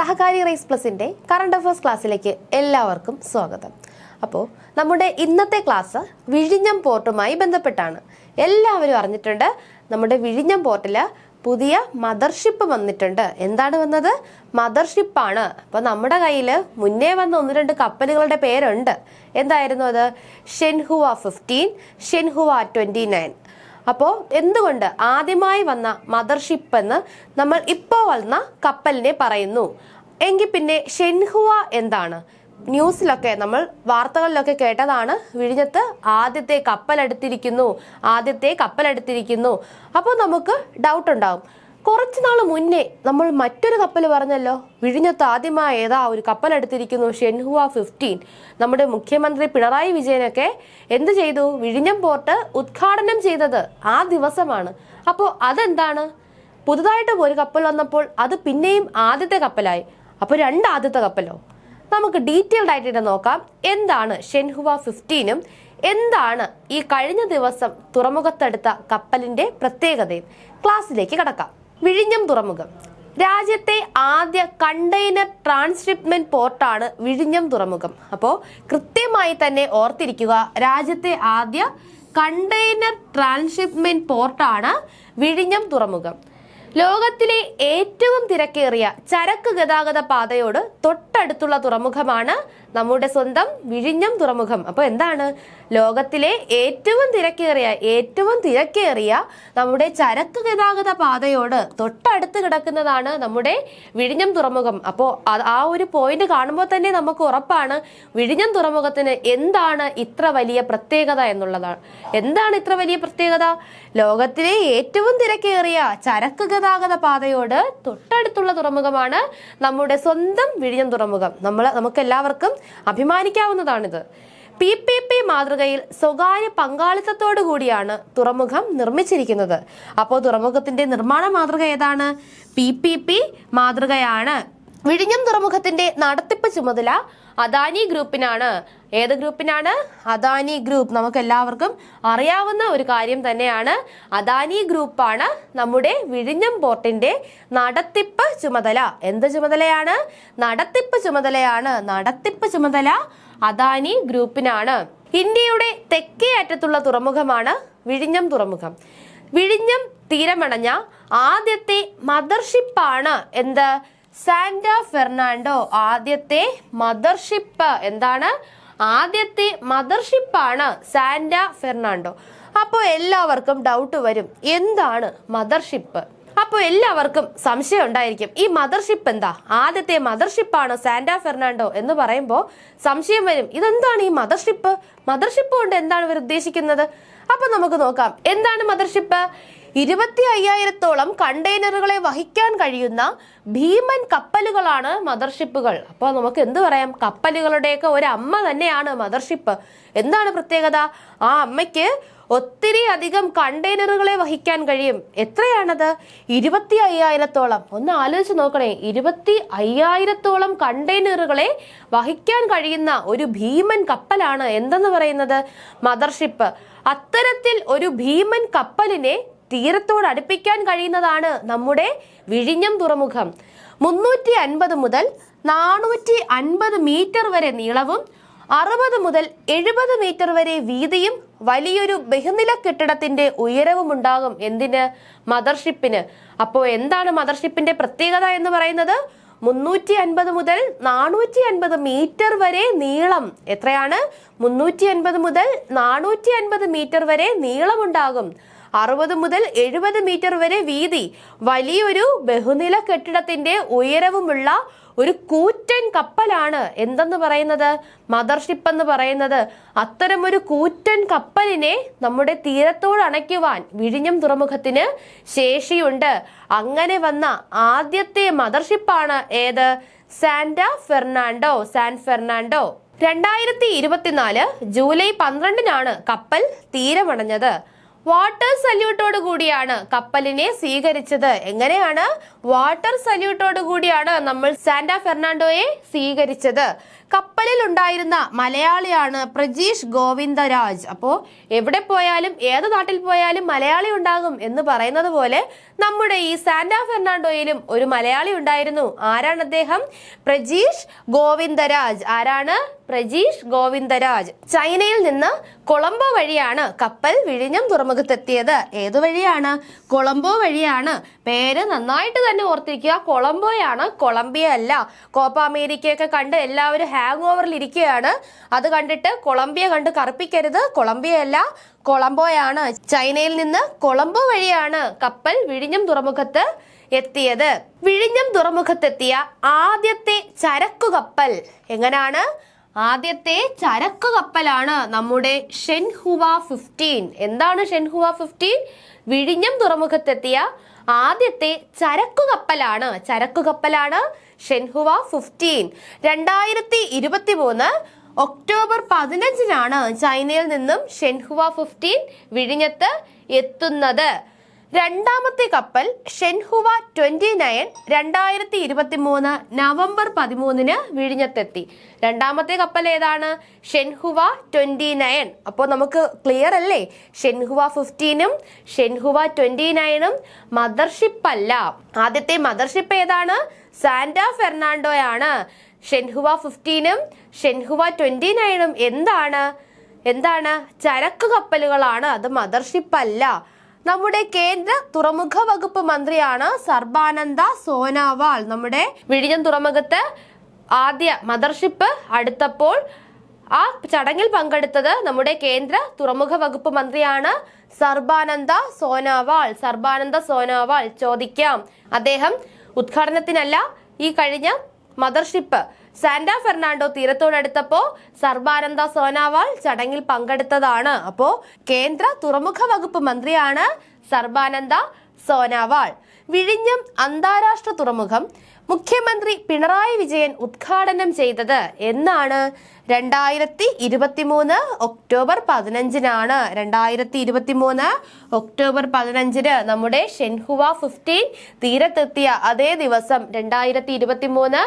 സഹകാരി race പ്ലസിന്റെ current affairs ക്ലാസ്സിലേക്ക് എല്ലാവർക്കും സ്വാഗതം. അപ്പോൾ നമ്മുടെ ഇന്നത്തെ ക്ലാസ് വിഴിഞ്ഞം പോർട്ടുമായി ബന്ധപ്പെട്ടാണ്. എല്ലാവരും അറിഞ്ഞിട്ടുണ്ട് നമ്മുടെ വിഴിഞ്ഞം പോർട്ടിൽ പുതിയ മദർഷിപ്പ് വന്നിട്ടുണ്ട്. എന്താണ് വന്നത്? മദർഷിപ്പാണ്. അപ്പോൾ നമ്മുടെ കയ്യിൽ മുന്നേ വന്ന ഒന്ന് രണ്ട് കപ്പലുകളുടെ പേരുണ്ട്. എന്തായിരുന്നു അത്? Shenhua fifteen Shenhua twenty nine അപ്പോൾ എന്തുകൊണ്ട് ആദ്യമായി വന്ന മദർഷിപ്പ് എന്ന് നമ്മൾ ഇപ്പോൾ വന്ന കപ്പലിനെ പറയുന്നു? എങ്കിൽ പിന്നെ ഷെൻഹുവ എന്താണ്? ന്യൂസിലൊക്കെ നമ്മൾ വാർത്തകളിലൊക്കെ കേട്ടതാണ്. വിഴിഞ്ഞത്ത് ആദ്യത്തെ കപ്പലെടുത്തിരിക്കുന്നു ആദ്യത്തെ കപ്പലെടുത്തിരിക്കുന്നു അപ്പോൾ നമുക്ക് ഡൗട്ട് ഉണ്ടാവും. കുറച്ച് നാൾ മുന്നേ നമ്മൾ മറ്റൊരു കപ്പൽ പറഞ്ഞല്ലോ? വിഴിഞ്ഞത്ത് ആദ്യമായ ഏതാ ഒരു കപ്പൽ എടുത്തിരിക്കുന്നു ഷെൻഹുവ ഫിഫ്റ്റീൻ നമ്മുടെ മുഖ്യമന്ത്രി പിണറായി വിജയനൊക്കെ എന്ത് ചെയ്തു? വിഴിഞ്ഞം പോർട്ട് ഉദ്ഘാടനം ചെയ്തത് ആ ദിവസമാണ്. അപ്പോൾ അതെന്താണ്? പുതുതായിട്ട് ഒരു കപ്പൽ വന്നപ്പോൾ അത് പിന്നെയും ആദ്യത്തെ കപ്പലായി. അപ്പോൾ രണ്ട് ആദ്യത്തെ കപ്പലോ? നമുക്ക് ഡീറ്റെയിൽഡ് ആയിട്ട് നോക്കാം. എന്താണ് ഷെൻഹുവ ഫിഫ്റ്റീനും എന്താണ് ഈ കഴിഞ്ഞ ദിവസം തുറമുഖത്തെടുത്ത കപ്പലിന്റെ പ്രത്യേകതയും? ക്ലാസ്സിലേക്ക് കടക്കാം. വിഴിഞ്ഞം തുറമുഖം. രാജ്യത്തെ ആദ്യ കണ്ടെയ്നർ ട്രാൻസ്ഷിപ്മെന്റ് പോർട്ടാണ് വിഴിഞ്ഞം തുറമുഖം. അപ്പോൾ കൃത്യമായി തന്നെ ഓർത്തിരിക്കുക രാജ്യത്തെ ആദ്യ കണ്ടെയ്നർ ട്രാൻസ്ഷിപ്മെന്റ് പോർട്ടാണ് വിഴിഞ്ഞം തുറമുഖം. ലോകത്തിലെ ഏറ്റവും തിരക്കേറിയ ചരക്ക് ഗതാഗത പാതയോട് തൊട്ടടുത്തുള്ള തുറമുഖമാണ് നമ്മുടെ സ്വന്തം വിഴിഞ്ഞം തുറമുഖം. അപ്പോൾ എന്താണ്? ലോകത്തിലെ ഏറ്റവും തിരക്കേറിയ ഏറ്റവും തിരക്കേറിയ നമ്മുടെ ചരക്ക് ഗതാഗത പാതയോട് തൊട്ടടുത്ത് കിടക്കുന്നതാണ് നമ്മുടെ വിഴിഞ്ഞം തുറമുഖം. അപ്പോൾ ആ ഒരു പോയിന്റ് കാണുമ്പോൾ തന്നെ നമുക്ക് ഉറപ്പാണ് വിഴിഞ്ഞം തുറമുഖത്തിന് എന്താണ് ഇത്ര വലിയ പ്രത്യേകത എന്നുള്ളതാണ്. എന്താണ് ഇത്ര വലിയ പ്രത്യേകത? ലോകത്തിലെ ഏറ്റവും തിരക്കേറിയ ചരക്ക് ഗതാഗത പാതയോട് തൊട്ടടുത്തുള്ള തുറമുഖമാണ് നമ്മുടെ സ്വന്തം വിഴിഞ്ഞം തുറമുഖം. നമ്മൾ നമുക്ക് എല്ലാവർക്കും അഭിമാനിക്കാവുന്നതാണിത്. പി പി പി മാതൃകയിൽ സ്വകാര്യ പങ്കാളിത്തത്തോടു കൂടിയാണ് തുറമുഖം നിർമ്മിച്ചിരിക്കുന്നത്. അപ്പോൾ തുറമുഖത്തിന്റെ നിർമ്മാണ മാതൃക ഏതാണ്? പി പി പി മാതൃകയാണ്. വിഴിഞ്ഞം തുറമുഖത്തിന്റെ നടത്തിപ്പ് ചുമതല അദാനി ഗ്രൂപ്പിനാണ്. ഏത് ഗ്രൂപ്പിനാണ്? അദാനി ഗ്രൂപ്പ്. നമുക്ക് എല്ലാവർക്കും അറിയാവുന്ന ഒരു കാര്യം തന്നെയാണ്. അദാനി ഗ്രൂപ്പാണ് നമ്മുടെ വിഴിഞ്ഞം പോർട്ടിന്റെ നടത്തിപ്പ് ചുമതല. എന്ത് ചുമതലയാണ്? നടത്തിപ്പ് ചുമതലയാണ്. നടത്തിപ്പ് ചുമതല അദാനി ഗ്രൂപ്പിനാണ്. ഇന്ത്യയുടെ തെക്കേ അറ്റത്തുള്ള തുറമുഖമാണ് വിഴിഞ്ഞം തുറമുഖം. വിഴിഞ്ഞം തീരമണഞ്ഞ ആദ്യത്തെ മദർഷിപ്പാണ് എന്ത്? Santa Fernando. ആദ്യത്തെ മദർഷിപ്പ് എന്താണ്? ആദ്യത്തെ മദർഷിപ്പാണ് സാന്റ ഫെർണാണ്ടോ. അപ്പോൾ എല്ലാവർക്കും ഡൗട്ട് വരും. എന്താണ് മദർഷിപ്പ്? അപ്പോൾ എല്ലാവർക്കും സംശയം ഉണ്ടായിരിക്കും. ഈ മദർഷിപ്പ് എന്താ? ആദ്യത്തെ മദർഷിപ്പാണ് സാന്റ ഫെർണാണ്ടോ എന്ന് പറയുമ്പോൾ സംശയം വരും. ഇതെന്താണ് ഈ മദർഷിപ്പ്? മദർഷിപ്പ് കൊണ്ട് എന്താണ് ഇവർ ഉദ്ദേശിക്കുന്നത്? അപ്പൊ നമുക്ക് നോക്കാം. എന്താണ് മദർഷിപ്പ്? ഇരുപത്തി അയ്യായിരത്തോളം കണ്ടെയ്നറുകളെ വഹിക്കാൻ കഴിയുന്ന ഭീമൻ കപ്പലുകളാണ് മദർഷിപ്പുകൾ. അപ്പോൾ നമുക്ക് എന്ത് പറയാം? കപ്പലുകളുടെയൊക്കെ ഒരു അമ്മ തന്നെയാണ് മദർഷിപ്പ്. എന്താണ് പ്രത്യേകത? ആ അമ്മയ്ക്ക് ഒത്തിരി അധികം കണ്ടെയ്നറുകളെ വഹിക്കാൻ കഴിയും. എത്രയാണത്? ഇരുപത്തി അയ്യായിരത്തോളം ഒന്ന് ആലോചിച്ച് നോക്കണേ. ഇരുപത്തി അയ്യായിരത്തോളം കണ്ടെയ്നറുകളെ വഹിക്കാൻ കഴിയുന്ന ഒരു ഭീമൻ കപ്പലാണ് എന്തെന്ന് പറയുന്നത്? മദർഷിപ്പ്. അത്തരത്തിൽ ഒരു ഭീമൻ കപ്പലിനെ തീരത്തോട് അടുപ്പിക്കാൻ കഴിയുന്നതാണ് നമ്മുടെ വിഴിഞ്ഞം തുറമുഖം. മുന്നൂറ്റി അൻപത് മുതൽ നാനൂറ്റി അൻപത് മീറ്റർ വരെ നീളവും അറുപത് മുതൽ എഴുപത് മീറ്റർ വരെ വീതിയും വലിയൊരു ബഹുനില കെട്ടിടത്തിന്റെ ഉയരവും ഉണ്ടാകും എന്തിന്? മദർഷിപ്പിന്. അപ്പോൾ എന്താണ് മദർഷിപ്പിന്റെ പ്രത്യേകത എന്ന് പറയുന്നത്? മുന്നൂറ്റി അൻപത് മുതൽ നാനൂറ്റി അൻപത് മീറ്റർ വരെ നീളം. എത്രയാണ്? മുന്നൂറ്റി അൻപത് മുതൽ നാനൂറ്റി അൻപത് മീറ്റർ വരെ നീളമുണ്ടാകും. അറുപത് മുതൽ എഴുപത് മീറ്റർ വരെ വീതി വലിയൊരു ബഹുനില കെട്ടിടത്തിന്റെ ഉയരവുമുള്ള ഒരു കൂറ്റൻ കപ്പലാണ് എന്തെന്ന് പറയുന്നത്? മദർഷിപ്പ് എന്ന് പറയുന്നത് അത്തരം ഒരു കൂറ്റൻ കപ്പലിനെ നമ്മുടെ തീരത്തോട് അണയ്ക്കുവാൻ വിഴിഞ്ഞം തുറമുഖത്തിന് ശേഷിയുണ്ട്. അങ്ങനെ വന്ന ആദ്യത്തെ മദർഷിപ്പാണ് ഏത്? Santa Fernando San Fernando. രണ്ടായിരത്തി ഇരുപത്തിനാല് ജൂലൈ പന്ത്രണ്ടിനാണ് കപ്പൽ തീരമണഞ്ഞത് വാട്ടർ സല്യൂട്ടോട് കൂടിയാണ് കപ്പലിനെ സ്വീകരിച്ചത്. എങ്ങനെയാണ് വാട്ടർ സല്യൂട്ടോട് കൂടിയാണ് നമ്മൾ സാന്റ ഫെർണാണ്ടോയെ സ്വീകരിച്ചത്? കപ്പലിൽ ഉണ്ടായിരുന്ന മലയാളിയാണ് പ്രജീഷ് ഗോവിന്ദരാജ്. അപ്പോൾ എവിടെ പോയാലും ഏത് നാട്ടിൽ പോയാലും മലയാളി ഉണ്ടാകും എന്ന് പറയുന്നത് പോലെ നമ്മുടെ ഈ സാന്റാ ഫെർണാണ്ടോയിലും ഒരു മലയാളി ഉണ്ടായിരുന്നു. ആരാണ് അദ്ദേഹം? പ്രജീഷ് ഗോവിന്ദരാജ്. ആരാണ്? പ്രജീഷ് ഗോവിന്ദരാജ്. ചൈനയിൽ നിന്ന് കൊളംബോ വഴിയാണ് കപ്പൽ വിഴിഞ്ഞം തുറമുഖത്തെത്തിയത്. ഏതു വഴിയാണ്? കൊളംബോ വഴിയാണ്. പേര് നന്നായിട്ട് തന്നെ ഓർത്തിരിക്കുക. കൊളംബോയാണ് കൊളംബിയ അല്ല കോപ്പ അമേരിക്കയൊക്കെ കണ്ട് എല്ലാവരും ഹാങ് ഓവറിൽ ഇരിക്കുകയാണ്. അത് കണ്ടിട്ട് കൊളംബിയ കണ്ട് കറുപ്പിക്കരുത്. കൊളംബിയ അല്ല കൊളംബോയാണ്. ചൈനയിൽ നിന്ന് കൊളംബോ വഴിയാണ് കപ്പൽ വിഴിഞ്ഞം തുറമുഖത്ത് എത്തിയത്. വിഴിഞ്ഞം തുറമുഖത്തെത്തിയ ആദ്യത്തെ ചരക്കു കപ്പൽ എങ്ങനെയാണ് ആദ്യത്തെ ചരക്കു കപ്പലാണ് നമ്മുടെ ഷെൻഹുവ ഫിഫ്റ്റീൻ എന്താണ് ഷെൻഹുവ ഫിഫ്റ്റീൻ വിഴിഞ്ഞം തുറമുഖത്തെത്തിയ ആദ്യത്തെ ചരക്കു കപ്പലാണ്. ചരക്കു കപ്പലാണ് ഷെൻഹുവ ഫിഫ്റ്റീൻ രണ്ടായിരത്തി ഇരുപത്തി മൂന്ന് ഒക്ടോബർ പതിനഞ്ചിനാണ് ചൈനയിൽ നിന്നും ഷെൻഹുവ ഫിഫ്റ്റീൻ വിഴിഞ്ഞത്ത് എത്തുന്നത്. രണ്ടാമത്തെ കപ്പൽ ഷെൻഹുവ ട്വന്റി നയൻ രണ്ടായിരത്തി ഇരുപത്തി മൂന്ന് നവംബർ പതിമൂന്നിന് വിഴിഞ്ഞത്തെത്തി. രണ്ടാമത്തെ കപ്പൽ ഏതാണ്? ഷെൻഹുവ ട്വന്റി നയൻ അപ്പോൾ നമുക്ക് ക്ലിയർ അല്ലേ? ഷെൻഹുവ ഫിഫ്റ്റീനും ഷെൻഹുവ ട്വന്റി നയനും മദർഷിപ്പ് അല്ല. ആദ്യത്തെ മദർഷിപ്പ് ഏതാണ്? സാന്റ ഫെർണാണ്ടോയാണ്. ഷെൻഹുവ ഫിഫ്റ്റീനും ഷെൻഹുവ ട്വന്റി നയനും എന്താണ്? എന്താണ്? ചരക്ക് കപ്പലുകളാണ് അത് മദർഷിപ്പ് അല്ല. നമ്മുടെ കേന്ദ്ര തുറമുഖ വകുപ്പ് മന്ത്രിയാണ് സർബാനന്ദ സോനാവാൾ. നമ്മുടെ വിഴിഞ്ഞം തുറമുഖത്ത് ആദ്യ മദർഷിപ്പ് അടുത്തപ്പോൾ ആ ചടങ്ങിൽ പങ്കെടുത്തത് നമ്മുടെ കേന്ദ്ര തുറമുഖ വകുപ്പ് മന്ത്രിയാണ് സർബാനന്ദ സോനാവാൾ. സർബാനന്ദ സോനാവാൾ ചോദിക്കാം. അദ്ദേഹം ഉദ്ഘാടനത്തിനല്ല ഈ കഴിഞ്ഞ മദർഷിപ്പ് സാന്റാ ഫെർണാണ്ടോ തീരത്തോടടുത്തപ്പോ സർബാനന്ദ സോനാവാൾ ചടങ്ങിൽ പങ്കെടുത്തതാണ്. അപ്പോ കേന്ദ്ര തുറമുഖ വകുപ്പ് മന്ത്രിയാണ് സർബാനന്ദ സോനാവാൾ. വിഴിഞ്ഞം അന്താരാഷ്ട്ര തുറമുഖം മുഖ്യമന്ത്രി പിണറായി വിജയൻ ഉദ്ഘാടനം ചെയ്തത് എന്നാണ്. രണ്ടായിരത്തി ഇരുപത്തി മൂന്ന് ഒക്ടോബർ പതിനഞ്ചിനാണ്. രണ്ടായിരത്തി ഇരുപത്തി മൂന്ന് ഒക്ടോബർ പതിനഞ്ചിന് നമ്മുടെ ഷെൻഹുവ ഫിഫ്റ്റീൻ തീരത്തെത്തിയ അതേ ദിവസം രണ്ടായിരത്തി ഇരുപത്തി മൂന്ന്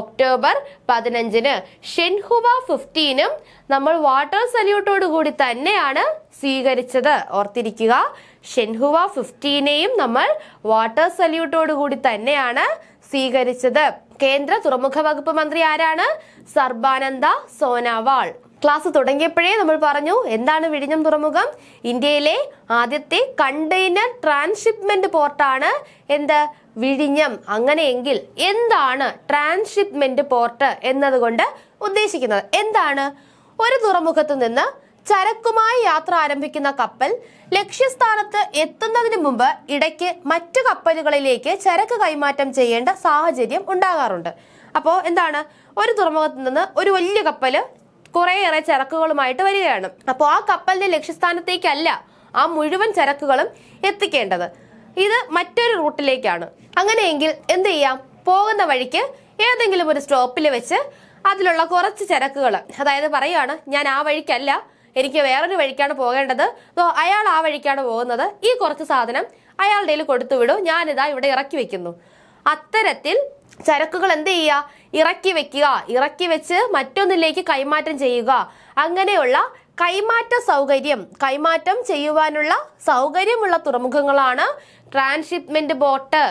ഒക്ടോബർ പതിനഞ്ചിന് ഷെൻഹുവ ഫിഫ്റ്റീനും നമ്മൾ വാട്ടർ സല്യൂട്ടോട് കൂടി തന്നെയാണ് സ്വീകരിച്ചത്. ഓർത്തിരിക്കുക ഷെൻഹുവ ഫിഫ്റ്റീനെയും നമ്മൾ വാട്ടർ സല്യൂട്ടോട് കൂടി തന്നെയാണ് സ്വീകരിച്ചത്. കേന്ദ്ര തുറമുഖ വകുപ്പ് മന്ത്രി ആരാണ്? സർബാനന്ദ സോനാവാൾ. ക്ലാസ് തുടങ്ങിയപ്പോഴേ നമ്മൾ പറഞ്ഞു എന്താണ് വിഴിഞ്ഞം തുറമുഖം? ഇന്ത്യയിലെ ആദ്യത്തെ കണ്ടെയ്നർ ട്രാൻസ്ഷിപ്മെന്റ് പോർട്ടാണ് എന്ത്? വിഴിഞ്ഞം. അങ്ങനെയെങ്കിൽ എന്താണ് ട്രാൻസ്ഷിപ്മെന്റ് പോർട്ട് എന്നതുകൊണ്ട് ഉദ്ദേശിക്കുന്നത്? എന്താണ്? ഒരു തുറമുഖത്ത് നിന്ന് ചരക്കുമായി യാത്ര ആരംഭിക്കുന്ന കപ്പൽ ലക്ഷ്യസ്ഥാനത്ത് എത്തുന്നതിന് മുമ്പ് ഇടയ്ക്ക് മറ്റു കപ്പലുകളിലേക്ക് ചരക്ക് കൈമാറ്റം ചെയ്യേണ്ട സാഹചര്യം ഉണ്ടാകാറുണ്ട്. അപ്പോൾ എന്താണ്? ഒരു തുറമുഖത്ത് നിന്ന് ഒരു വലിയ കപ്പൽ കുറേയേറെ ചരക്കുകളുമായിട്ട് വരികയാണ്. അപ്പോൾ ആ കപ്പലിന്റെ ലക്ഷ്യസ്ഥാനത്തേക്കല്ല ആ മുഴുവൻ ചരക്കുകളും എത്തിക്കേണ്ടത്. ഇത് മറ്റൊരു റൂട്ടിലേക്കാണ്. അങ്ങനെയെങ്കിൽ എന്ത് ചെയ്യാം? പോകുന്ന വഴിക്ക് ഏതെങ്കിലും ഒരു സ്റ്റോപ്പിൽ വെച്ച് അതിലുള്ള കുറച്ച് ചരക്കുകൾ അതായത് പറയാണ് ഞാൻ ആ വഴിക്കല്ല എനിക്ക് വേറൊരു വഴിക്കാണ് പോകേണ്ടത്. അയാൾ ആ വഴിക്കാണ് പോകുന്നത്. ഈ കുറച്ച് സാധനം അയാളുടെ കയ്യിൽ കൊടുത്തു വിടൂ. ഞാനിതാ ഇവിടെ ഇറക്കി വെക്കുന്നു. അത്തരത്തിൽ ചരക്കുകൾ എന്ത് ചെയ്യുക? ഇറക്കി വെക്കുക. ഇറക്കി വെച്ച് മറ്റൊന്നിലേക്ക് കൈമാറ്റം ചെയ്യുക. അങ്ങനെയുള്ള കൈമാറ്റ സൗകര്യം കൈമാറ്റം ചെയ്യുവാനുള്ള സൗകര്യമുള്ള തുറമുഖങ്ങളാണ് ട്രാൻസ്ഷിപ്മെന്റ് ബോട്ട്.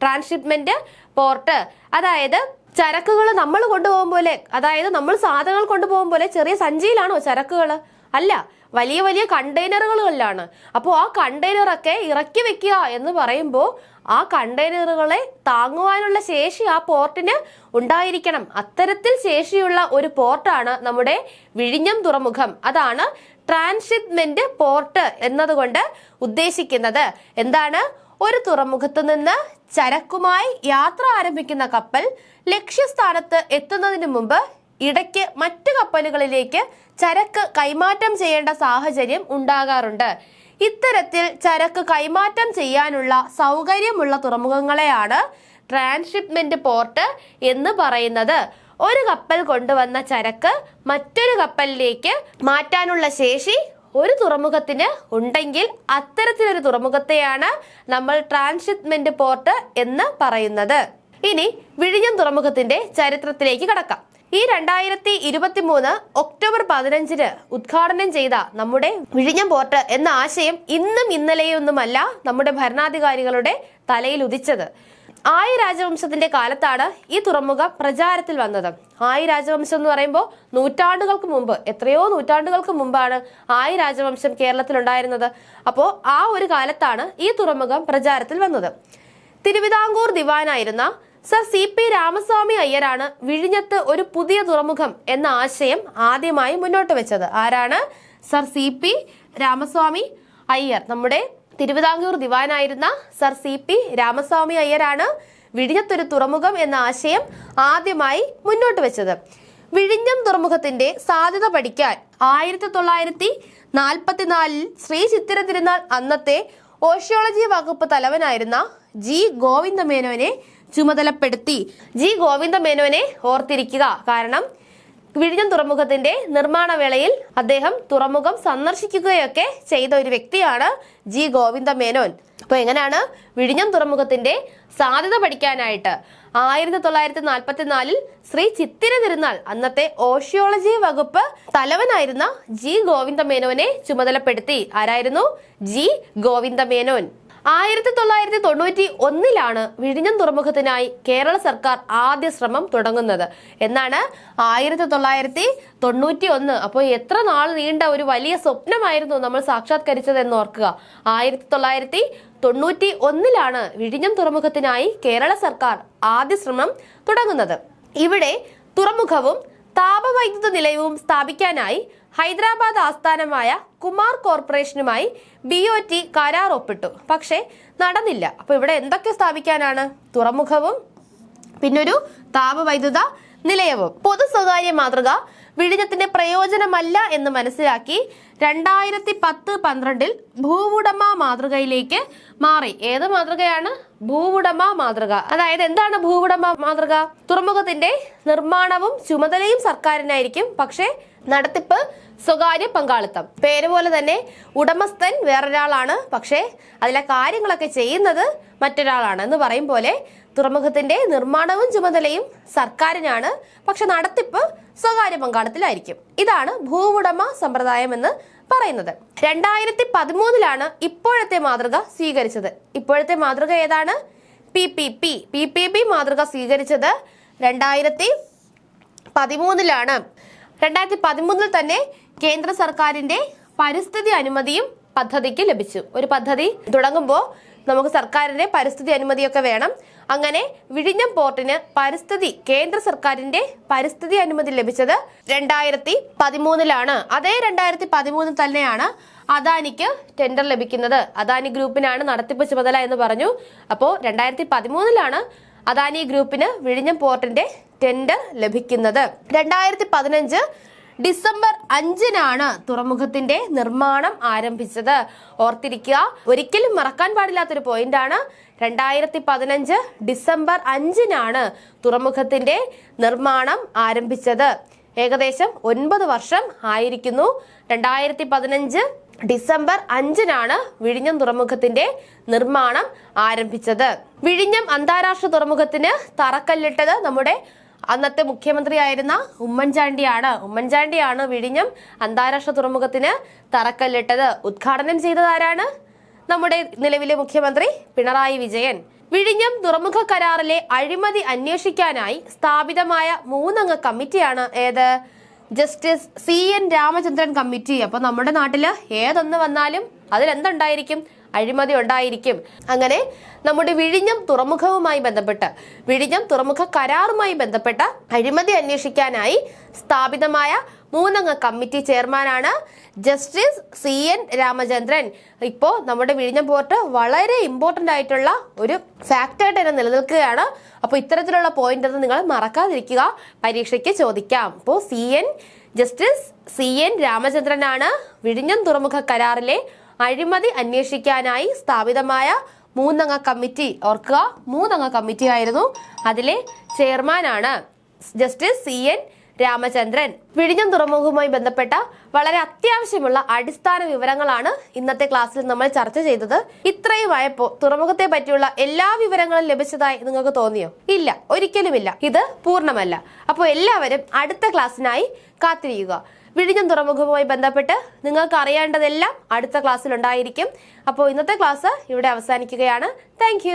ട്രാൻസ്ഷിപ്മെന്റ് പോർട്ട് അതായത് ചരക്കുകൾ നമ്മൾ കൊണ്ടുപോകും പോലെ അതായത് നമ്മൾ സാധനങ്ങൾ കൊണ്ടുപോകും പോലെ ചെറിയ സഞ്ചിയിലാണോ ചരക്കുകൾ അല്ല വലിയ വലിയ കണ്ടെയ്നറുകളിലാണ്. അപ്പോൾ ആ കണ്ടെയ്നറൊക്കെ ഇറക്കി വെക്കുക എന്ന് പറയുമ്പോൾ ആ കണ്ടെയ്നറുകളെ താങ്ങുവാനുള്ള ശേഷി ആ പോർട്ടിന് ഉണ്ടായിരിക്കണം. അത്തരത്തിൽ ശേഷിയുള്ള ഒരു പോർട്ടാണ് നമ്മുടെ വിഴിഞ്ഞം തുറമുഖം. അതാണ് ട്രാൻസ്ഷിപ്മെന്റ് പോർട്ട് എന്നതുകൊണ്ട് ഉദ്ദേശിക്കുന്നത്. എന്താണ്? ഒരു തുറമുഖത്ത് നിന്ന് ചരക്കുമായി യാത്ര ആരംഭിക്കുന്ന കപ്പൽ ലക്ഷ്യസ്ഥാനത്ത് എത്തുന്നതിന് മുമ്പ് ഇടയ്ക്ക് മറ്റു കപ്പലുകളിലേക്ക് ചരക്ക് കൈമാറ്റം ചെയ്യേണ്ട സാഹചര്യം ഉണ്ടാകാറുണ്ട്. ഇത്തരത്തിൽ ചരക്ക് കൈമാറ്റം ചെയ്യാനുള്ള സൗകര്യമുള്ള തുറമുഖങ്ങളെയാണ് ട്രാൻസ്ഷിപ്മെന്റ് പോർട്ട് എന്ന് പറയുന്നത്. ഒരു കപ്പൽ കൊണ്ടുവന്ന ചരക്ക് മറ്റൊരു കപ്പലിലേക്ക് മാറ്റാനുള്ള ശേഷി ഒരു തുറമുഖത്തിന് ഉണ്ടെങ്കിൽ അത്തരത്തിലൊരു തുറമുഖത്തെയാണ് നമ്മൾ ട്രാൻസ്ഷിപ്മെന്റ് പോർട്ട് എന്ന് പറയുന്നത്. ഇനി വിഴിഞ്ഞം തുറമുഖത്തിന്റെ ചരിത്രത്തിലേക്ക് കടക്കാം. ഈ രണ്ടായിരത്തി ഇരുപത്തി മൂന്ന് ഒക്ടോബർ പതിനഞ്ചിന് ഉദ്ഘാടനം ചെയ്ത നമ്മുടെ വിഴിഞ്ഞം പോർട്ട് എന്ന ആശയം ഇന്നും ഇന്നലെയൊന്നുമല്ല നമ്മുടെ ഭരണാധികാരികളുടെ തലയിൽ ഉദിച്ചത്. ആയി രാജവംശത്തിന്റെ കാലത്താണ് ഈ തുറമുഖം പ്രചാരത്തിൽ വന്നത്. ആയി രാജവംശം എന്ന് പറയുമ്പോൾ നൂറ്റാണ്ടുകൾക്ക് മുമ്പ് എത്രയോ നൂറ്റാണ്ടുകൾക്ക് മുമ്പാണ് ആയി രാജവംശം കേരളത്തിൽ ഉണ്ടായിരുന്നത്. അപ്പോൾ ആ ഒരു കാലത്താണ് ഈ തുറമുഖം പ്രചാരത്തിൽ വന്നത്. തിരുവിതാംകൂർ ദിവാനായിരുന്ന സർ സി പി രാമസ്വാമി അയ്യരാണ് വിഴിഞ്ഞത്ത് ഒരു പുതിയ തുറമുഖം എന്ന ആശയം ആദ്യമായി മുന്നോട്ട് വെച്ചത്. ആരാണ്? Sir C P Ramaswamy Iyer. നമ്മുടെ തിരുവിതാംകൂർ ദിവാനായിരുന്ന സർ സി പി രാമസ്വാമി അയ്യരാണ് വിഴിഞ്ഞത്തൊരു തുറമുഖം എന്ന ആശയം ആദ്യമായി മുന്നോട്ട് വെച്ചത്. വിഴിഞ്ഞം തുറമുഖത്തിന്റെ സാധ്യത പഠിക്കാൻ ആയിരത്തി തൊള്ളായിരത്തി നാൽപ്പത്തിനാലിൽ ശ്രീ ചിത്തിര തിരുനാൾ അന്നത്തെ ഓഷ്യോളജി വകുപ്പ് തലവനായിരുന്ന ജി ഗോവിന്ദ മേനോനെ ചുമതലപ്പെടുത്തി ജി ഗോവിന്ദ മേനോനെ ഓർത്തിരിക്കുക. കാരണം വിഴിഞ്ഞം തുറമുഖത്തിന്റെ നിർമ്മാണ വേളയിൽ അദ്ദേഹം തുറമുഖം സന്ദർശിക്കുകയൊക്കെ ചെയ്ത ഒരു വ്യക്തിയാണ് ജി ഗോവിന്ദ മേനോൻ. അപ്പൊ എങ്ങനെയാണ് വിഴിഞ്ഞം തുറമുഖത്തിന്റെ സാധ്യത പഠിക്കാനായിട്ട്? ആയിരത്തി തൊള്ളായിരത്തി നാൽപ്പത്തിനാലിൽ ശ്രീ ചിത്തിര തിരുനാൾ അന്നത്തെ ഓഷിയോളജി വകുപ്പ് തലവനായിരുന്ന ജി ഗോവിന്ദ മേനോനെ ചുമതലപ്പെടുത്തി. ആരായിരുന്നു? ജി ഗോവിന്ദ മേനോൻ. ആയിരത്തി തൊള്ളായിരത്തി തൊണ്ണൂറ്റി ഒന്നിലാണ് വിഴിഞ്ഞം തുറമുഖത്തിനായി കേരള സർക്കാർ ആദ്യ ശ്രമം തുടങ്ങുന്നത്. എന്നാണ് ആയിരത്തി തൊള്ളായിരത്തി തൊണ്ണൂറ്റി ഒന്ന് അപ്പോൾ എത്ര നാൾ നീണ്ട ഒരു വലിയ സ്വപ്നമായിരുന്നു നമ്മൾ സാക്ഷാത്കരിച്ചത് എന്ന് ഓർക്കുക. ആയിരത്തി തൊള്ളായിരത്തി തൊണ്ണൂറ്റി ഒന്നിലാണ് വിഴിഞ്ഞം തുറമുഖത്തിനായി കേരള സർക്കാർ ആദ്യ ശ്രമം തുടങ്ങുന്നത്. ഇവിടെ തുറമുഖവും താപവൈദ്യുത നിലയവും സ്ഥാപിക്കാനായി ഹൈദരാബാദ് ആസ്ഥാനമായ കുമാർ കോർപ്പറേഷനുമായി ബി ഒ ടി കരാർ ഒപ്പിട്ടു. പക്ഷേ നടന്നില്ല. അപ്പൊ ഇവിടെ എന്തൊക്കെ സ്ഥാപിക്കാനാണ്? തുറമുഖവും പിന്നൊരു താപവൈദ്യുത നിലയവും. പൊതു സ്വകാര്യ മാതൃക വിഴിഞ്ഞത്തിന്റെ പ്രയോജനമല്ല എന്ന് മനസ്സിലാക്കി രണ്ടായിരത്തി പത്ത് പന്ത്രണ്ടിൽ ഭൂവുടമ മാതൃകയിലേക്ക് മാറി. ഏത് മാതൃകയാണ്? ഭൂവുടമ മാതൃക. അതായത് എന്താണ് ഭൂവുടമ മാതൃക? തുറമുഖത്തിന്റെ നിർമ്മാണവും ചുമതലയും സർക്കാരിനായിരിക്കും. പക്ഷേ നടത്തിപ്പ് സ്വകാര്യ പങ്കാളിത്തം. പേര് പോലെ തന്നെ ഉടമസ്ഥൻ വേറൊരാളാണ്. പക്ഷേ അതിലെ കാര്യങ്ങളൊക്കെ ചെയ്യുന്നത് മറ്റൊരാളാണ് എന്ന് പറയും പോലെ തുറമുഖത്തിന്റെ നിർമ്മാണവും ചുമതലയും സർക്കാരിനാണ്. പക്ഷെ നടത്തിപ്പ് സ്വകാര്യ പങ്കാളിത്തിലായിരിക്കും ഇതാണ് ഭൂവുടമ സമ്പ്രദായം എന്ന് പറയുന്നത്. രണ്ടായിരത്തി പതിമൂന്നിലാണ് ഇപ്പോഴത്തെ മാതൃക സ്വീകരിച്ചത്. ഇപ്പോഴത്തെ മാതൃക ഏതാണ്? P P P. P P P മാതൃക സ്വീകരിച്ചത് രണ്ടായിരത്തി പതിമൂന്നിലാണ് രണ്ടായിരത്തി പതിമൂന്നിൽ തന്നെ കേന്ദ്ര സർക്കാരിന്റെ പരിസ്ഥിതി അനുമതിയും പദ്ധതിക്ക് ലഭിച്ചു. ഒരു പദ്ധതി തുടങ്ങുമ്പോൾ നമുക്ക് സർക്കാരിന്റെ പരിസ്ഥിതി അനുമതിയൊക്കെ വേണം. അങ്ങനെ വിഴിഞ്ഞം പോർട്ടിന് പരിസ്ഥിതി കേന്ദ്ര സർക്കാരിന്റെ പരിസ്ഥിതി അനുമതി ലഭിച്ചത് രണ്ടായിരത്തി പതിമൂന്നിലാണ് അതേ രണ്ടായിരത്തി പതിമൂന്നിൽ തന്നെയാണ് അദാനിക്ക് ടെൻഡർ ലഭിക്കുന്നത്. അദാനി ഗ്രൂപ്പിനാണ് നടത്തിപ്പ് ചുമതല എന്ന് പറഞ്ഞു. അപ്പോൾ രണ്ടായിരത്തി പതിമൂന്നിലാണ് അദാനി ഗ്രൂപ്പിന് വിഴിഞ്ഞം പോർട്ടിന്റെ ടെൻഡർ ലഭിക്കുന്നത്. രണ്ടായിരത്തി പതിനഞ്ച് ഡിസംബർ അഞ്ചിനാണ് തുറമുഖത്തിന്റെ നിർമ്മാണം ആരംഭിച്ചത്. ഓർത്തിരിക്കുക ഒരിക്കലും മറക്കാൻ പാടില്ലാത്തൊരു പോയിന്റാണ്. രണ്ടായിരത്തി പതിനഞ്ച് ഡിസംബർ അഞ്ചിനാണ് തുറമുഖത്തിന്റെ നിർമ്മാണം ആരംഭിച്ചത്. ഏകദേശം ഒൻപത് വർഷം ആയിരിക്കുന്നു. രണ്ടായിരത്തി പതിനഞ്ച് ഡിസംബർ അഞ്ചിനാണ് വിഴിഞ്ഞം തുറമുഖത്തിന്റെ നിർമ്മാണം ആരംഭിച്ചത്. വിഴിഞ്ഞം അന്താരാഷ്ട്ര തുറമുഖത്തിന് തറക്കല്ലിട്ടത് നമ്മുടെ അന്നത്തെ മുഖ്യമന്ത്രിയായിരുന്ന ഉമ്മൻചാണ്ടിയാണ്. ഉമ്മൻചാണ്ടിയാണ് വിഴിഞ്ഞം അന്താരാഷ്ട്ര തുറമുഖത്തിന് തറക്കല്ലിട്ടത്. ഉദ്ഘാടനം ചെയ്തതാരാണ്? നമ്മുടെ നിലവിലെ മുഖ്യമന്ത്രി പിണറായി വിജയൻ. വിഴിഞ്ഞം തുറമുഖ കരാറിലെ അഴിമതി അന്വേഷിക്കാനായി സ്ഥാപിതമായ മൂന്നംഗ കമ്മിറ്റിയാണ് ഏത്? Justice C N Ramachandran committee. അപ്പൊ നമ്മുടെ നാട്ടിൽ ഏതൊന്ന് വന്നാലും അതിലെന്തുണ്ടായിരിക്കും? അഴിമതി ഉണ്ടായിരിക്കും. അങ്ങനെ നമ്മുടെ വിഴിഞ്ഞം തുറമുഖവുമായി ബന്ധപ്പെട്ട് വിഴിഞ്ഞം തുറമുഖ കരാറുമായി ബന്ധപ്പെട്ട അഴിമതി അന്വേഷിക്കാനായി സ്ഥാപിതമായ മൂന്നംഗ കമ്മിറ്റി ചെയർമാനാണ് ജസ്റ്റിസ് സി എൻ രാമചന്ദ്രൻ. ഇപ്പോൾ നമ്മുടെ വിഴിഞ്ഞം പോർട്ട് വളരെ ഇമ്പോർട്ടന്റ് ആയിട്ടുള്ള ഒരു ഫാക്റ്റായിട്ട് തന്നെ നിലനിൽക്കുകയാണ്. അപ്പോൾ ഇത്തരത്തിലുള്ള പോയിന്റ് അത് നിങ്ങൾ മറക്കാതിരിക്കുക. പരീക്ഷയ്ക്ക് ചോദിക്കാം. അപ്പോൾ C N justice C N രാമചന്ദ്രനാണ് വിഴിഞ്ഞം തുറമുഖ കരാറിലെ അഴിമതി അന്വേഷിക്കാനായി സ്ഥാപിതമായ മൂന്നംഗ കമ്മിറ്റി ഓർക്കുക മൂന്നംഗ കമ്മിറ്റി ആയിരുന്നു. അതിലെ ചെയർമാനാണ് ജസ്റ്റിസ് സി എൻ രാമചന്ദ്രൻ. വിഴിഞ്ഞം തുറമുഖവുമായി ബന്ധപ്പെട്ട വളരെ അത്യാവശ്യമുള്ള അടിസ്ഥാന വിവരങ്ങളാണ് ഇന്നത്തെ ക്ലാസ്സിൽ നമ്മൾ ചർച്ച ചെയ്തത്. ഇത്രയുമായപ്പോ തുറമുഖത്തെ പറ്റിയുള്ള എല്ലാ വിവരങ്ങളും ലഭിച്ചതായി നിങ്ങൾക്ക് തോന്നിയോ? ഇല്ല ഒരിക്കലുമില്ല. ഇത് പൂർണമല്ല. അപ്പോൾ എല്ലാവരും അടുത്ത ക്ലാസ്സിനായി കാത്തിരിക്കുക വിഴിഞ്ഞം തുറമുഖവുമായി ബന്ധപ്പെട്ട് നിങ്ങൾക്ക് അറിയേണ്ടതെല്ലാം അടുത്ത ക്ലാസ്സിൽ ഉണ്ടായിരിക്കും അപ്പോൾ ഇന്നത്തെ ക്ലാസ് ഇവിടെ അവസാനിക്കുകയാണ്. താങ്ക്